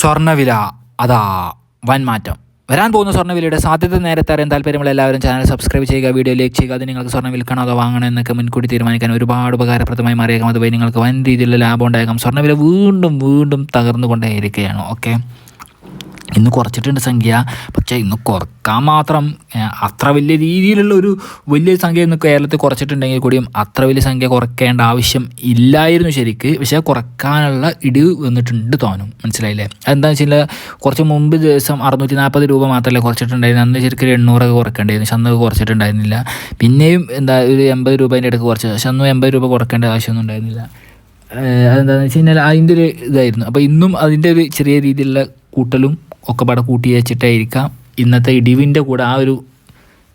സ്വർണവില. അതാ വൻ മാറ്റം വരാൻ പോകുന്ന സ്വർണവിലയുടെ സാധ്യത നേരത്തെ അറിയാൻ താല്പര്യമുള്ള എല്ലാവരും ചാനൽ സബ്സ്ക്രൈബ് ചെയ്യുക വീഡിയോ ലൈക്ക് ചെയ്യുക അത് നിങ്ങൾക്ക് സ്വർണം വിൽക്കണോ അതോ വാങ്ങണോ എന്നൊക്കെ മുൻകൂട്ടി തീരുമാനിക്കാൻ ഒരുപാട് ഉപകാരപ്രദമായി മാറിയേക്കാം. അതുവഴി നിങ്ങൾക്ക് വൻ രീതിയിലുള്ള ലാഭം ഉണ്ടായേക്കാം. സ്വർണവില വീണ്ടും വീണ്ടും തകർന്നുകൊണ്ടേയിരിക്കുകയാണ്. ഓക്കെ ഇന്ന് കുറച്ചിട്ടുണ്ട് സംഖ്യ. പക്ഷേ ഇന്ന് കുറയ്ക്കാൻ മാത്രം അത്ര വലിയ രീതിയിലുള്ള ഒരു വലിയ സംഖ്യ ഇന്ന് കേരളത്തിൽ കുറച്ചിട്ടുണ്ടെങ്കിൽ കൂടിയും അത്ര വലിയ സംഖ്യ കുറയ്ക്കേണ്ട ആവശ്യം ഇല്ലായിരുന്നു ശരിക്ക്. പക്ഷേ കുറക്കാനുള്ള ഇടിവ് വന്നിട്ടുണ്ട് തോന്നും. മനസ്സിലായില്ലേ? അതെന്താണെന്ന് വെച്ചാൽ കുറച്ച് മുമ്പ് ദിവസം അറുന്നൂറ്റി നാൽപ്പത് രൂപ മാത്രമല്ലേ കുറച്ചിട്ടുണ്ടായിരുന്നു. അന്ന് ശരിക്കും എണ്ണൂറൊക്കെ കുറക്കേണ്ടായിരുന്നു. പക്ഷെ കുറച്ചിട്ടുണ്ടായിരുന്നില്ല. പിന്നെയും എന്താ ഒരു എൺപത് രൂപേന്റെ അടുക്ക് കുറച്ച്. പക്ഷെ എൺപത് രൂപ കുറക്കേണ്ട ആവശ്യമൊന്നും ഉണ്ടായിരുന്നില്ല. അതെന്താണെന്ന് വെച്ച് കഴിഞ്ഞാൽ അതിന്റെ ഒരു ഇതായിരുന്നു. അപ്പോൾ ഇന്നും അതിന്റെ ഒരു ചെറിയ രീതിയിലുള്ള കൂട്ടലും ഒക്കെ പാടെ കൂട്ടി വെച്ചിട്ടായിരിക്കാം ഇന്നത്തെ ഇടിവിന്റെ കൂടെ ആ ഒരു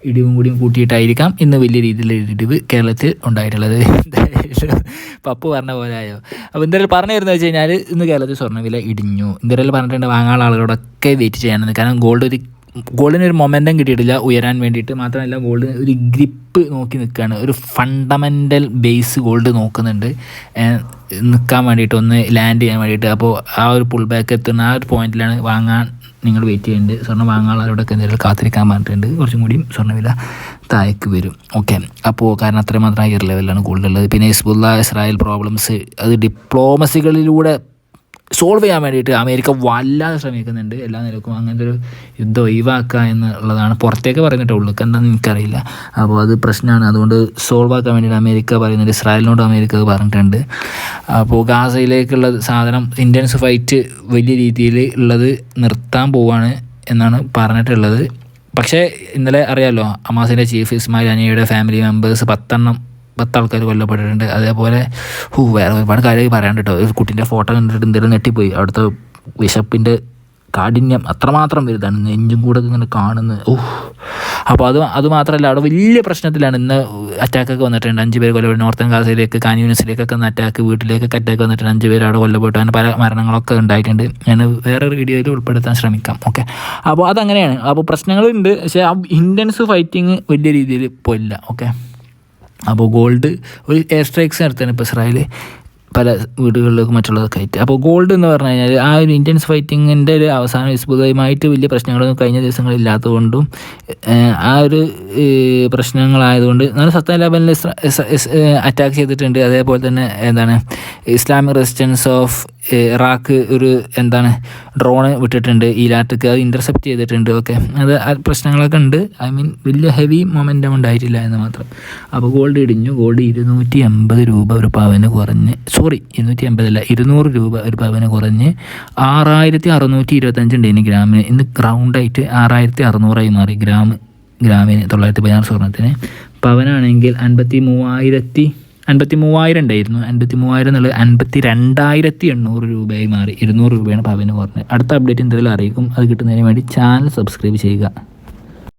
ഇടിവും കൂടിയും കൂട്ടിയിട്ടായിരിക്കാം ഇന്ന് വലിയ രീതിയിലുള്ള ഇടിവ് കേരളത്തിൽ ഉണ്ടായിട്ടുള്ളത്. പപ്പു പറഞ്ഞ പോലെ ആയോ? അപ്പോൾ എന്തായാലും പറഞ്ഞു തരുന്നത് വെച്ച് കഴിഞ്ഞാൽ ഇന്ന് കേരളത്തിൽ സ്വർണവില ഇടിഞ്ഞു. എന്തായാലും പറഞ്ഞിട്ടുണ്ട് വാങ്ങാനുള്ള ആളുകളോടൊക്കെ വെയിറ്റ് ചെയ്യാനെന്ന് കാരണം ഗോൾഡ് ഒരു ഗോൾഡിന് ഒരു മൊമെന്റം കിട്ടിയിട്ടില്ല ഉയരാൻ വേണ്ടിയിട്ട്. മാത്രമല്ല ഗോൾഡ് ഒരു ഗ്രിപ്പ് നോക്കി നിൽക്കുകയാണ്. ഒരു ഫണ്ടമെന്റൽ ബേസ് ഗോൾഡ് നോക്കുന്നുണ്ട്. നിൽക്കാൻ വേണ്ടിയിട്ട് ഒന്ന് ലാൻഡ് ചെയ്യാൻ വേണ്ടിയിട്ട്. അപ്പോൾ ആ ഒരു പുൾ ബാക്ക് എത്തുന്ന ആ ഒരു പോയിന്റിലാണ് വാങ്ങാൻ നിങ്ങൾ വെയിറ്റ് ചെയ്യുന്നുണ്ട് സ്വർണം വാങ്ങാനുള്ളവരോടൊക്കെ എന്തെങ്കിലും കാത്തിരിക്കാൻ പറഞ്ഞിട്ടുണ്ട്. കുറച്ചും കൂടി സ്വർണവില താഴേക്ക് വരും. ഓക്കെ അപ്പോൾ കാരണം അത്രയും മാത്രം ഹയർ ലെവലിലാണ് ഗോൾഡ് ഉള്ളത്. പിന്നെ ഹിസ്ബുല്ല ഇസ്രായേൽ പ്രോബ്ലംസ് അത് ഡിപ്ലോമസികളിലൂടെ സോൾവ് ചെയ്യാൻ വേണ്ടിയിട്ട് അമേരിക്ക വല്ലാതെ ശ്രമിക്കുന്നുണ്ട്. എല്ലാ നിലക്കും അങ്ങനത്തെ ഒരു യുദ്ധം ഒഴിവാക്കുക എന്നുള്ളതാണ് പുറത്തേക്ക് പറയുന്നിട്ട് ഉള്ളു എന്താണെന്ന് എനിക്കറിയില്ല. അപ്പോൾ അത് പ്രശ്നമാണ്. അതുകൊണ്ട് സോൾവ് ആക്കാൻ വേണ്ടിയിട്ട് അമേരിക്ക പറയുന്നുണ്ട്. ഇസ്രായേലിനോട് അമേരിക്ക പറഞ്ഞിട്ടുണ്ട്. അപ്പോൾ ഗാസയിലേക്കുള്ള സാധനം ഇന്ത്യൻസ് ഫൈറ്റ് വലിയ രീതിയിൽ ഉള്ളത് നിർത്താൻ പോവാണ് എന്നാണ് പറഞ്ഞിട്ടുള്ളത്. പക്ഷേ ഇന്നലെ അറിയാമല്ലോ അമാസിന്റെ ചീഫ് ഇസ്മായിൽ അനിയുടെ ഫാമിലി മെമ്പേഴ്സ് പത്തെണ്ണം പത്ത് ആൾക്കാർ കൊല്ലപ്പെട്ടിട്ടുണ്ട്. അതേപോലെ ഹൂ വേറെ ഒരുപാട് കാര്യമായി പറയാണ്ട് കേട്ടോ. ഒരു കുട്ടീന്റെ ഫോട്ടോ കണ്ടിട്ട് എന്തെങ്കിലും ഞെട്ടിപ്പോയി. അവിടുത്തെ വിശപ്പിന്റെ കാഠിന്യം അത്രമാത്രം വലുതാണ്. നെഞ്ചും കൂടെ ഇങ്ങനെ കാണുന്നത് ഓഹ് അപ്പോൾ അത് അത് മാത്രമല്ല അവിടെ വലിയ പ്രശ്നത്തിലാണ്. ഇന്ന് അറ്റാക്കൊക്കെ വന്നിട്ടുണ്ട്. അഞ്ച് പേര് കൊല്ലപ്പെട്ടു. നോർത്തൻ ഗാസയിലേക്ക് കാന്യൂണിസിലേക്കൊക്കെ ഒന്ന് അറ്റാക്ക് വീട്ടിലേക്കൊക്കെ അറ്റാക്ക് വന്നിട്ടുണ്ട്. അഞ്ച് പേര് അവിടെ കൊല്ലപ്പെട്ടു. അങ്ങനെ പല മരണങ്ങളൊക്കെ ഉണ്ടായിട്ടുണ്ട്. ഞാൻ വേറൊരു വീഡിയോയിൽ ഉൾപ്പെടുത്താൻ ശ്രമിക്കാം. ഓക്കെ അപ്പോൾ അതങ്ങനെയാണ്. അപ്പോൾ പ്രശ്നങ്ങളുണ്ട്. പക്ഷേ ആ ഇന്റൻസ് ഫൈറ്റിങ് വലിയ രീതിയിൽ പോയില്ല. ഓക്കെ അപ്പോൾ ഗോൾഡ് ഒരു എയർ സ്ട്രൈക്സ് നടത്തുകയാണ് ഇപ്പോൾ ഇസ്രായേൽ പല വീടുകളിലേക്കും മറ്റുള്ളതൊക്കെ ആയിട്ട്. അപ്പോൾ ഗോൾഡ് എന്ന് പറഞ്ഞു കഴിഞ്ഞാൽ ആ ഒരു ഇന്ത്യൻസ് ഫൈറ്റിങ്ങിന്റെ ഒരു അവസാന വിസ്ഫുതമായിട്ട് വലിയ പ്രശ്നങ്ങളൊന്നും കഴിഞ്ഞ ദിവസങ്ങളില്ലാത്തതുകൊണ്ടും ആ ഒരു പ്രശ്നങ്ങളായതുകൊണ്ട് നല്ല സത്താ ലെവലിൽ അറ്റാക്ക് ചെയ്തിട്ടുണ്ട്. അതേപോലെ തന്നെ എന്താണ് ഇസ്ലാമിക് റെസിസ്റ്റൻസ് ഓഫ് ഇറാഖ് ഒരു എന്താണ് ഡ്രോണ് വിട്ടിട്ടുണ്ട് ഈ ലാറ്റക്ക് അത് ഇന്റർസെപ്റ്റ് ചെയ്തിട്ടുണ്ട് ഓക്കെ അത് പ്രശ്നങ്ങളൊക്കെ ഉണ്ട്. ഐ മീൻ വലിയ ഹെവി മൊമെന്റം ഉണ്ടായിട്ടില്ല എന്ന് മാത്രം. അപ്പോൾ ഗോൾഡ് ഇടിഞ്ഞു. ഗോൾഡ് ഇരുന്നൂറ്റി അമ്പത് രൂപ ഒരു പവന് കുറഞ്ഞ് സോറി ഇരുന്നൂറ്റി അല്ല ഇരുന്നൂറ് രൂപ ഒരു പവന് കുറഞ്ഞ് ആറായിരത്തി അറുന്നൂറ്റി ഇരുപത്തഞ്ചുണ്ട് ഇനി ഗ്രാമിന്. ഇന്ന് ഗ്രൗണ്ടായിട്ട് ആറായിരത്തി അറുന്നൂറായി മാറി. ഗ്രാം ഗ്രാമിന് തൊള്ളായിരത്തി പതിനാറ് സ്വർണത്തിന് പവനാണെങ്കിൽ അൻപത്തി മൂവായിരത്തി അൻപത്തി മൂവായിരം ഉണ്ടായിരുന്നു. അൻപത്തി മൂവായിരം എന്നുള്ളത് അൻപത്തി രണ്ടായിരത്തി എണ്ണൂറ് രൂപയായി മാറി. ഇരുന്നൂറ് രൂപയാണ് പവന് കുറഞ്ഞത്. അടുത്ത അപ്ഡേറ്റ് എന്തെങ്കിലും അറിയിക്കും. അത് കിട്ടുന്നതിന് വേണ്ടി ചാനൽ സബ്സ്ക്രൈബ് ചെയ്യുക.